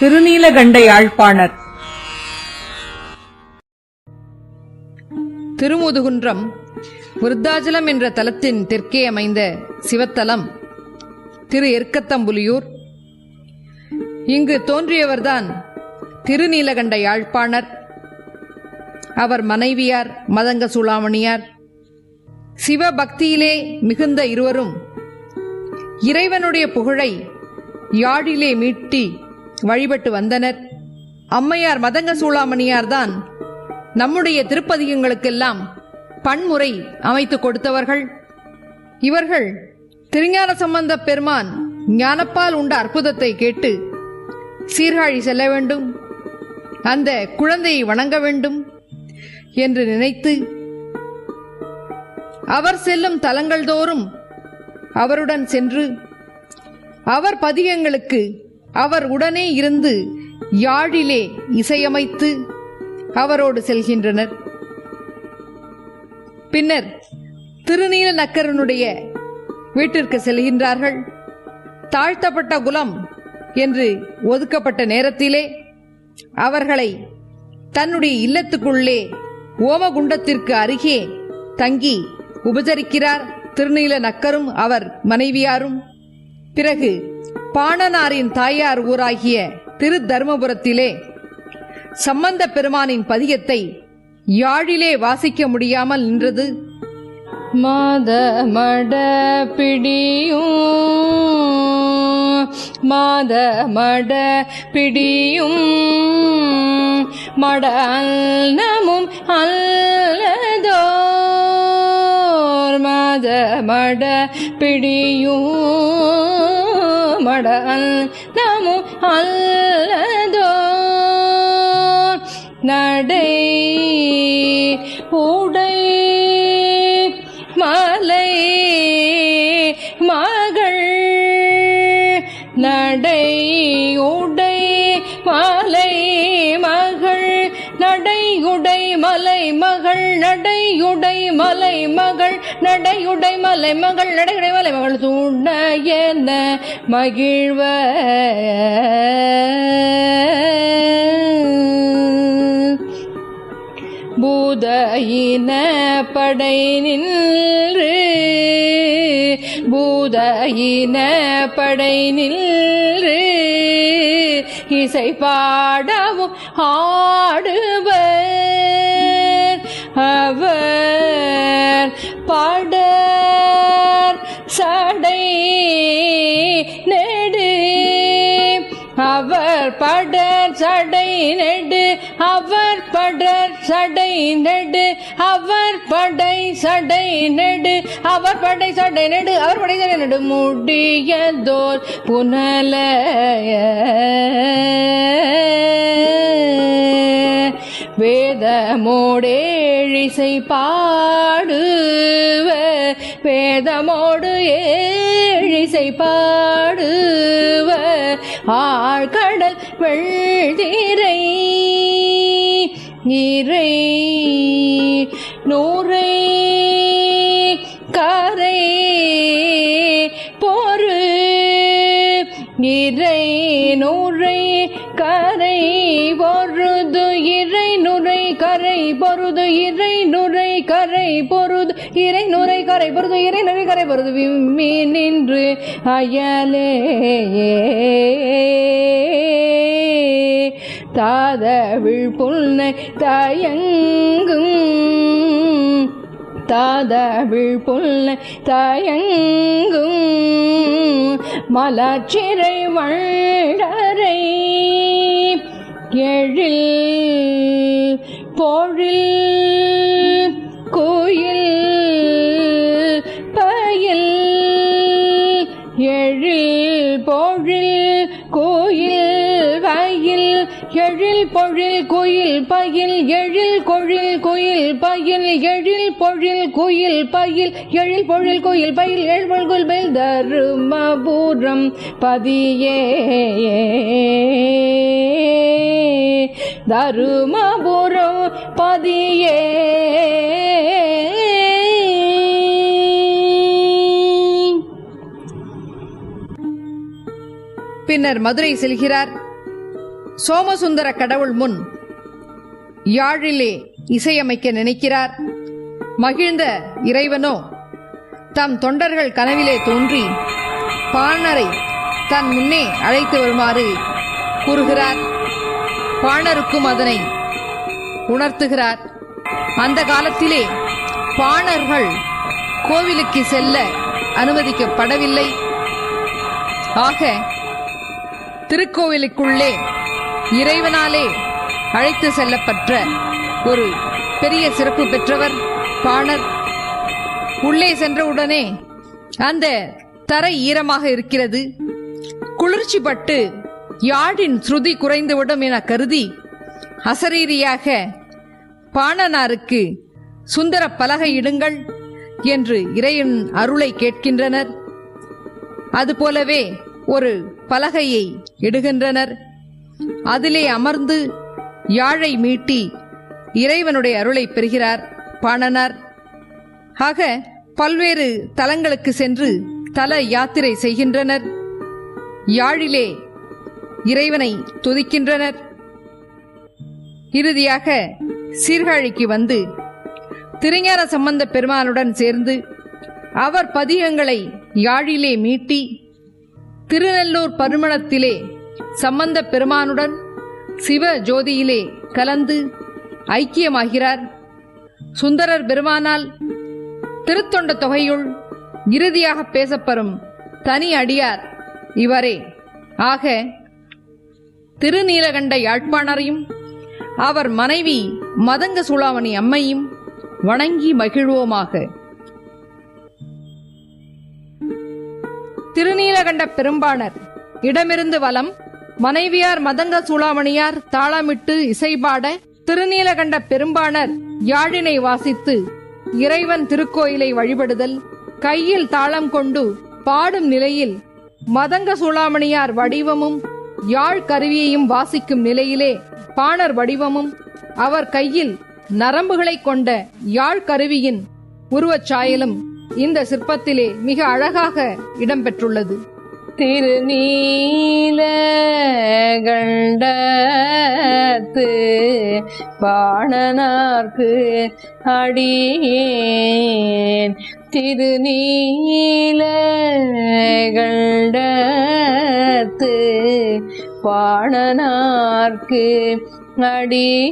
திருநீலகண்ட யாழ்ப்பாணர் திருமுதுகுன்றம் விருத்தாச்சலம் என்ற தலத்தின் தெற்கே அமைந்த சிவத்தலம் திரு எர்க்கத்தம்புலியூர். இங்கு தோன்றியவர்தான் திருநீலகண்ட யாழ்ப்பாணர் அவர் மனைவியார் மதங்க சூளாமணியார். சிவபக்தியிலே மிகுந்த இருவரும் இறைவனுடைய புகழை யாழிலே மீட்டி வழிபட்டு வந்தனர். அம்மையார் மதங்க சூளாமணியார்தான் நம்முடைய திருப்பதிகங்களுக்கெல்லாம் பன்முறை அமைத்து கொடுத்தவர்கள். இவர்கள் திருஞான சம்பந்த பெருமான் ஞானப்பால் உண்ட அற்புதத்தை கேட்டு சீர்காழி செல்ல வேண்டும். அந்த குழந்தையை வணங்க வேண்டும் என்று நினைத்து அவர் செல்லும் தலங்கள் தோறும் அவருடன் சென்று அவர் பதிகங்களுக்கு அவர் உடனே இருந்து யாழிலே இசையமைத்து அவரோடு செல்கின்றனர். பின்னர் திருநீல நக்கரனுடைய வீட்டிற்கு செல்கின்றார்கள். தாழ்த்தப்பட்ட குலம் என்று ஒதுக்கப்பட்ட நேரத்திலே அவர்களை தன்னுடைய இல்லத்துக்குள்ளே ஓமகுண்டத்திற்கு அருகே தங்கி உபசரிக்கிறார் திருநீல நக்கரும் அவர் மனைவியாரும். பிறகு பாணனாரின் தாயார் ஊராகிய திரு தர்மபுரத்திலே சம்பந்த பெருமானின் பதிகத்தை யாழிலே வாசிக்க முடியாமல் நின்றது. மாத மட பிடியும் மாத மட பிடியும் மட அல்லமும் அல்லதோர் மாத மட பிடியும். மட அன்னமும் அல்லதோர் நடை உடை நடையுடை மலை மகள் நடையுடை மலை மகள் துணையன மகிழ்வ. பூதயின படை நின்று பூதயின படை நின்று இசை பாடவும் ஆடுவர். அவர் பாடர் சடை நெடு. அவர் படர் சடை நெடு. அவர் படர் சடை நெடு. அவர் படை சடை நெடு. அவர் படை சடை நெடு. அவர் படை சடை நெடு. முடியதோர் புனலைய. வேதமோடேழிசை பாடுவ வேதமோடு ஏழிசை பாடுவ ஆழ்கடல் வெள்திரை இறை நூறை கரை பொறு இறை நூறை கரை பொருது இறை கரை பொருது இறை நுரை கரை பொருது இறை நுரை கரை பொருது இறை நுரை கரை பொருது விம்மி நின்று அயலே. தாதவிழ் புன்னை தயங்கும் தாதவிழ் புல்லை தயங்கும் மலச்சிறை வள்ளரை எழில் பொழில் கோயில் பயில் எழில் பொழில் கோயில் வயில் எழில் பொழில் குயில் பயில் எழில் கொழில் குயில் பயில் எழில் பொழில் குயில் பயில் எழில் பொழில் குயில் பயில் எழுபொழில் குயில் பயில் தருமபுரம் பதியே தருமபுரம் பதியே. பின்னர் மதுரை செல்கிறார். சோமசுந்தர கடவுள் முன் யாழிலே இசையமைக்க நினைக்கிறார். மகிழ்ந்த இறைவனோ தம் தொண்டர்கள் கனவிலே தோன்றி பாணரை தன் முன்னே அழைத்து வருமாறு கூறுகிறார். பாணருக்கும் அதனை உணர்த்துகிறார். அந்த காலத்திலே பாணர்கள் கோவிலுக்கு செல்ல அனுமதிக்கப்படவில்லை. ஆக திருக்கோவிலுக்குள்ளே இறைவனாலே அழைத்து செல்லப்பட்ட ஒரு பெரிய சிறப்பு பெற்றவர் பாணர். உள்ளே சென்றவுடனே அந்த தரை ஈரமாக இருக்கிறது. குளிர்ச்சி பட்டு யாழின் ஸ்ருதி குறைந்துவிடும் என கருதி அசரீரியாக பாணனாருக்கு சுந்தர பலகை இடுங்கள் என்று இறையின் அருளை கேட்கின்றனர். அதுபோலவே ஒரு பலகையை இடுகின்றனர். அதிலே அமர்ந்து யாழை மீட்டி இறைவனுடைய அருளை பெறுகிறார் பாணனார். ஆக பல்வேறு தலங்களுக்கு சென்று தல யாத்திரை செய்கின்றனர். யாழிலே இறைவனை துதிக்கின்றனர். இறுதியாக சீர்காழிக்கு வந்து திருஞான சம்பந்த பெருமானுடன் சேர்ந்து அவர் பதிகங்களை யாழிலே மீட்டி திருநெல்லூர் பருமணத்திலே சம்பந்த பெருமானுடன் சிவ ஜோதியிலே கலந்து ஐக்கியமாகிறார். சுந்தரர் பெருமானால் திருத்தொண்ட தொகையுள் இறுதியாக பேசப்பெறும் தனி அடியார் இவரே. ஆக திருநீலகண்ட யாழ்ப்பாணரையும் அவர் மனைவி மதங்க சூளாமணி அம்மையும் வணங்கி மகிழ்வோமாக. திருநீலகண்ட பெரும்பாணர் இடமிருந்து வலம் மனைவியார் மதங்க சூளாமணியார் தாளமிட்டு இசைபாட திருநீலகண்ட பெரும்பாணர் யாழினை வாசித்து இறைவன் திருக்கோயிலை வழிபடுதல் கையில் தாளம் கொண்டு பாடும் நிலையில் மதங்க சூளாமணியார் வடிவமும் யாழ் கருவியையும் வாசிக்கும் நிலையிலே பாணர் வடிவமும் அவர் கையில் நரம்புகளை கொண்ட யாழ் கருவியின் உருவச்சாயலும் இந்த சிற்பத்திலே மிக அழகாக இடம்பெற்றுள்ளது. திருநீலகண்டத்து பாணனார்க்கு அடியேன். திருநீலகண்டத்து பாணனார்க்கு அடியேன்.